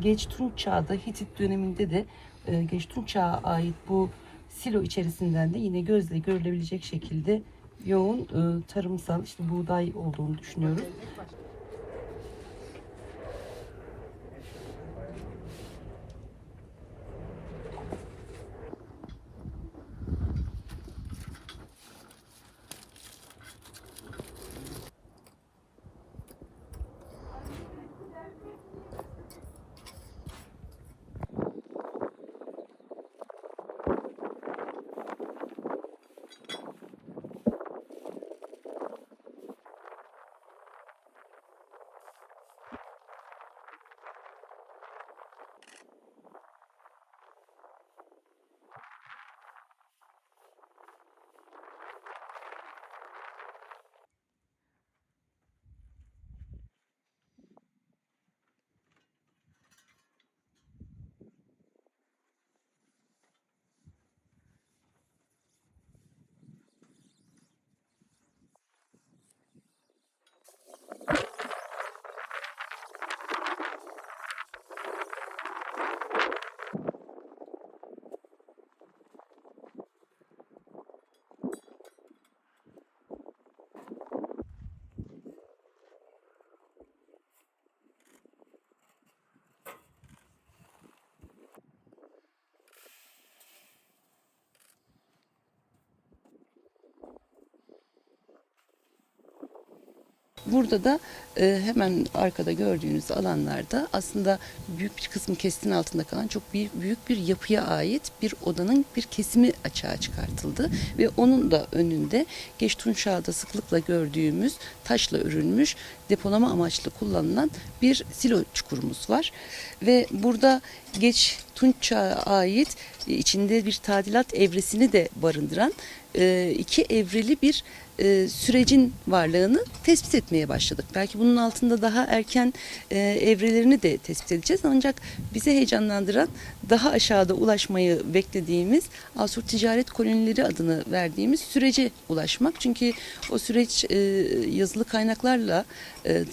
Geç Tunç Çağ'da Hitit döneminde de e, Geç Tunç Çağ'a ait bu silo içerisinden de yine gözle görülebilecek şekilde yoğun e, tarımsal işte buğday olduğunu düşünüyoruz. Thank you. Burada da e, hemen arkada gördüğünüz alanlarda aslında büyük bir kısmı kestin altında kalan çok büyük, büyük bir yapıya ait bir odanın bir kesimi açığa çıkartıldı. Ve onun da önünde geç Tunç Çağ'da sıklıkla gördüğümüz taşla örülmüş depolama amaçlı kullanılan bir silo çukurumuz var. Ve burada geç Tunç ait e, içinde bir tadilat evresini de barındıran e, iki evreli bir e, sürecin varlığını tespit etmeye başladık. Belki bunun altında daha erken e, evrelerini de tespit edeceğiz. Ancak bizi heyecanlandıran daha aşağıda ulaşmayı beklediğimiz Asur Ticaret Kolonileri adını verdiğimiz sürece ulaşmak. Çünkü o süreç yazılı kaynaklarla,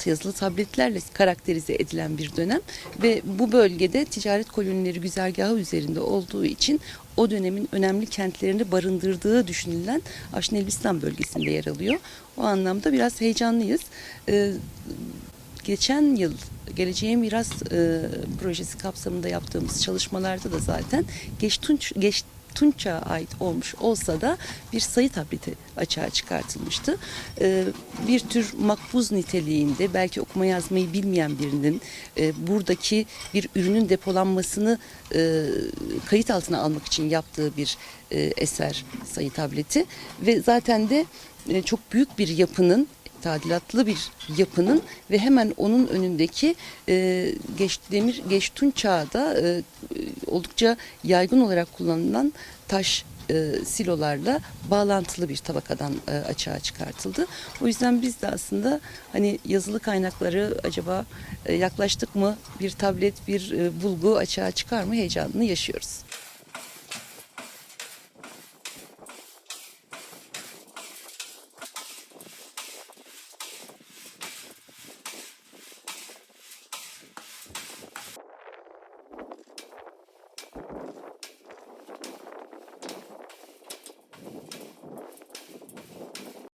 yazılı tabletlerle karakterize edilen bir dönem ve bu bölgede ticaret kolonileri güzergahı üzerinde olduğu için o dönemin önemli kentlerini barındırdığı düşünülen Aşın Elbistan bölgesinde yer alıyor. O anlamda biraz heyecanlıyız. Ee, geçen yıl Geleceğe Miras e, projesi kapsamında yaptığımız çalışmalarda da zaten Geç Tunç, Geç Tunç'a ait olmuş olsa da bir sayı tableti açığa çıkartılmıştı. Ee, bir tür makbuz niteliğinde belki okuma yazmayı bilmeyen birinin e, buradaki bir ürünün depolanmasını e, kayıt altına almak için yaptığı bir e, eser sayı tableti ve zaten de çok büyük bir yapının tadilatlı bir yapının ve hemen onun önündeki e, geç demir geç tunç çağda e, oldukça yaygın olarak kullanılan taş e, silolarla bağlantılı bir tabakadan e, açığa çıkartıldı. O yüzden biz de aslında hani yazılı kaynakları acaba e, yaklaştık mı bir tablet bir e, bulgu açığa çıkar mı heyecanını yaşıyoruz.